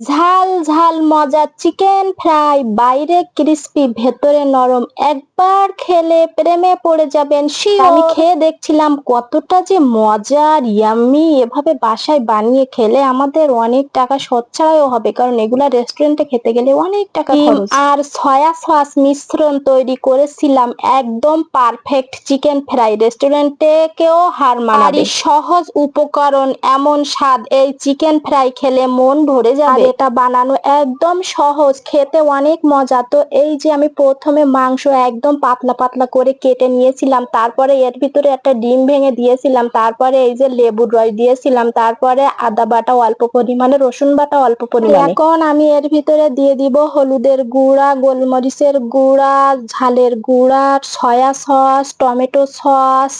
ঝাল ঝাল মজার চিকেন ফ্রাই বাইরে ক্রিস্পি ভেতরে নরম। একবার খেলে প্রেমে পড়ে যাবেন আমি খেয়ে দেখছিলাম কতটা যে মজার ইয়াম্মি এভাবে বাসায় বানিয়ে খেলে আমাদের অনেক টাকা সচ্ছায়ও হবে কারণ এগুলা রেস্টুরেন্টে খেতে গেলে অনেক টাকা খরচ। আর সয়া সস মিশ্রণ তৈরি করেছিলাম একদম পারফেক্ট চিকেন ফ্রাই রেস্টুরেন্টে কেও হার মানাবে। সহজ উপকরণ এমন স্বাদ এই চিকেন ফ্রাই খেলে মন ভরে যাবে। এটা বানানো একদম সহজ খেতে অনেক মজা। তো এই যে আমি প্রথমে মাংস একদম পাতলা পাতলা করে কেটে নিয়েছিলাম তারপরে এর ভিতরে একটা ডিম ভেঙে দিয়েছিলাম তারপরে এই যে লেবুর রস দিয়েছিলাম তারপরে আদা বাটা অল্প পরিমাণে রসুন বাটা অল্প পরিমাণে। এখন আমি এর ভিতরে দিয়ে দিব হলুদের গুঁড়া গোলমরিচের গুঁড়া ঝালের গুঁড়া সয়া সস টমেটো সস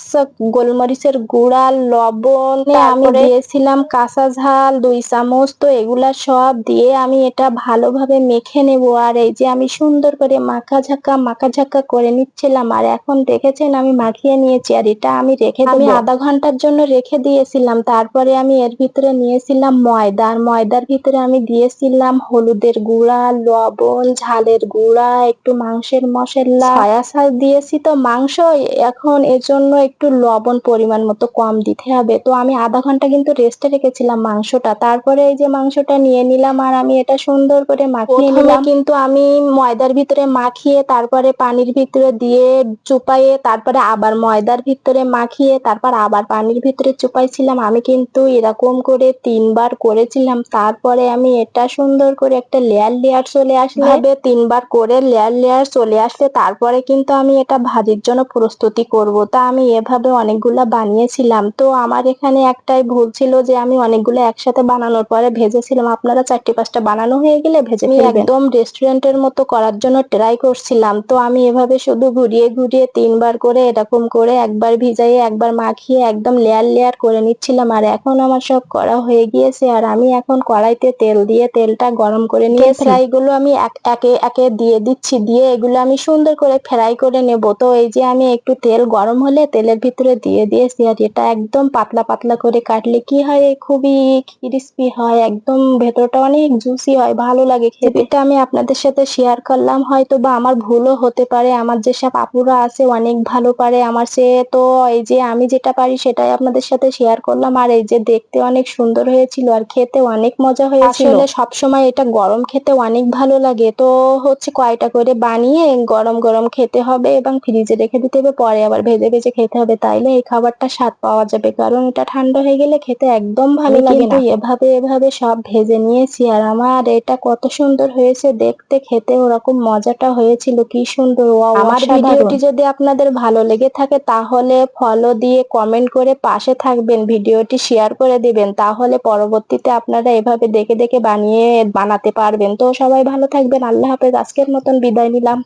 গোলমরিচের গুঁড়া লবণ। আমি দিয়েছিলাম কাঁচা ঝাল দুই চামচ তো এগুলা সব দিয়ে আমি এটা ভালোভাবে মেখে নেব। আর এই যে আমি সুন্দর করে মাখা ঝাঁকা মাখা ঝাঁকা করে নিচ্ছিলাম। আর এখন দেখেছেন আমি মাখিয়ে নিয়েছি। আর এটা আমি রেখে আমি আধা ঘণ্টার জন্য রেখে দিয়েছিলাম। তারপরে আমি এর ভিতরে নিয়েছিলাম ময়দা। আর ময়দার ভিতরে আমি দিয়েছিলাম হলুদের গুঁড়া, লবণ, ঝালের গুঁড়া, একটু মাংসের মশলা। সয়া সস দিয়েছি তো মাংস এখন এর জন্য একটু লবণ পরিমাণ মতো কম দিতে হবে। তো আমি আধা ঘণ্টা কিন্তু রেস্টে রেখেছিলাম মাংসটা। তারপরে এই যে মাংসটা নিয়ে নিলাম আর আমি এটা সুন্দর করে মাখিয়ে নিলাম। কিন্তু আমি ময়দার ভিতরে মাখিয়ে তারপরে পানির ভিতরে দিয়ে চুপাইয়ে তারপরে আবার ময়দার ভিতরে মাখিয়ে তারপর আবার পানির ভিতরে চুপাইছিলাম। আমি কিন্তু এরকম করে তিনবার করেছিলাম। তারপরে আমি এটা সুন্দর করে একটা লেয়ার লেয়ার চলে আসলে তিনবার করে লেয়ার লেয়ার চলে আসলে তারপরে কিন্তু আমি এটা ভাজির জন্য প্রস্তুতি করব। তা আমি এভাবে অনেকগুলা বানিয়েছিলাম। তো আমার এখানে একটাই ভুল ছিল যে আমি অনেকগুলো একসাথে বানানোর পরে ভেজেছিলাম। আপনারা চারটি পাঁচটা বানানো হয়ে গেলে ভেজে একদম রেস্টুরেন্টের মতো করার জন্য ট্রাই করছিলাম। তো আমি এভাবে শুধু ঘুরিয়ে ঘুরিয়ে তিনবার করে এরকম করে একবার ভিজাইয়ে একবার মাখিয়ে একদম লেয়ার লেয়ার করে নিচ্ছিলাম। আর এখন আমার সব করা হয়ে গিয়েছে। আর আমি এখন কড়াইতে তেল দিয়ে তেলটা গরম করে নিয়ে ফ্রাই গুলো আমি একে একে দিয়ে দিচ্ছি। দিয়ে এগুলো আমি সুন্দর করে ফ্রাই করে নেব। তো এই যে আমি একটু তেল গরম হলে তেলের ভিতরে দিয়ে দিয়েছি। আর এটা একদম পাতলা পাতলা করে কাটলে কি হয়? খুবই ক্রিস্পি হয়। একদম ভেতরটা অনেক জুসি হয় ভালো লাগে খেতে। এটা আমি আপনাদের সাথে শেয়ার করলাম হয়তো বা আমার ভুলও হতে পারে আমার যেসব আপুরা আছে অনেক ভালো পারে আমার সে তো এই যে আমি যেটা পারি সেটাই আপনাদের সাথে শেয়ার করলাম। আর এই যে দেখতে অনেক সুন্দর হয়েছিল আর খেতে অনেক মজা হয়েছিল। আসলে সবসময় এটা গরম খেতে অনেক ভালো লাগে। তো হচ্ছে কয়টা করে বানিয়ে গরম গরম খেতে হবে এবং ফ্রিজে রেখে দিতে হবে পরে আবার ভেজে ভেজে খেতে হবে। তাইলে এই খাবারটা স্বাদ পাওয়া যাবে। কারণ এটা ঠান্ডা হয়ে গেলে খেতে একদম ভালো লাগে না। এভাবে এভাবে সব ভেজে নিয়েছি আর আমার এটা কত সুন্দর হয়েছে দেখতে খেতে ওরকম মজাটা হয়েছিল কি সুন্দর আমার ভিডিওটি যদি আপনাদের ভালো লেগে থাকে তাহলে ফলো দিয়ে কমেন্ট করে পাশে থাকবেন ভিডিওটি শেয়ার করে দিবেন তাহলে পরবর্তীতে আপনারা এভাবে দেখে দেখে বানিয়ে বানাতে পারবেন। তো সবাই ভালো থাকবেন আল্লাহ হাফেজ আজকের মতন বিদায় নিলাম।